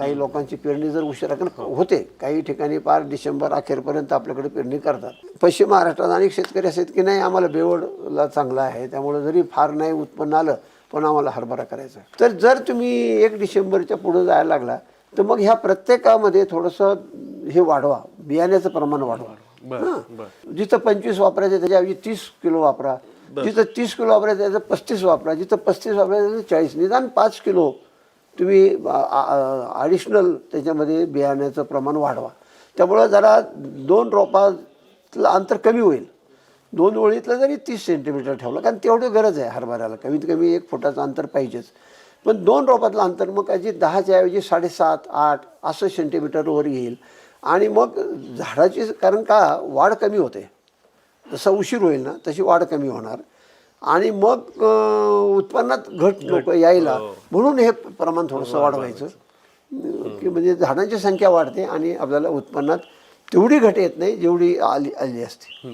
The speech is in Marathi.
काही लोकांची पेरणी जर उशिरा होते काही ठिकाणी पार डिसेंबर अखेरपर्यंत आपल्याकडे पेरणी करतात. पश्चिम महाराष्ट्रात अनेक शेतकरी असे आहेत की नाही आम्हाला बेवडला चांगला आहे. त्यामुळे जरी फार नाही उत्पन्न आलं पण आम्हाला हरभरा करायचा. तर जर तुम्ही एक डिसेंबरच्या पुढे जायला लागला तर मग ह्या प्रत्येकामध्ये थोडंसं हे वाढवा. बियाण्याचं प्रमाण वाढवा. जिथं पंचवीस वापरायचं त्याच्याऐवजी तीस किलो वापरा. जिथं तीस किलो वापरायचं त्याचं पस्तीस वापरा. जिथं पस्तीस वापरायचं त्याचं चाळीस. निदान पाच किलो तुम्ही ॲडिशनल त्याच्यामध्ये बियाण्याचं प्रमाण वाढवा. त्यामुळं जरा दोन रोपातलं अंतर कमी होईल. दोन ओळीतलं जरी तीस सेंटीमीटर ठेवलं कारण तेवढी गरज आहे हरभऱ्याला. कमीत कमी एक फुटाचं अंतर पाहिजेच. पण दोन रोपातलं अंतर मग अजी दहाच्या ऐवजी साडेसात आठ असं सेंटीमीटरवर येईल. आणि मग झाडाची कारण का वाढ कमी होते. जसा उशीर होईल ना तशी वाढ कमी होणार. आणि मग उत्पन्नात घट नको यायला. म्हणून हे प्रमाण थोडंसं वाढवायचं. की म्हणजे झाडांची संख्या वाढते आणि आपल्याला उत्पन्नात तेवढी घट येत नाही जेवढी आली आली असते.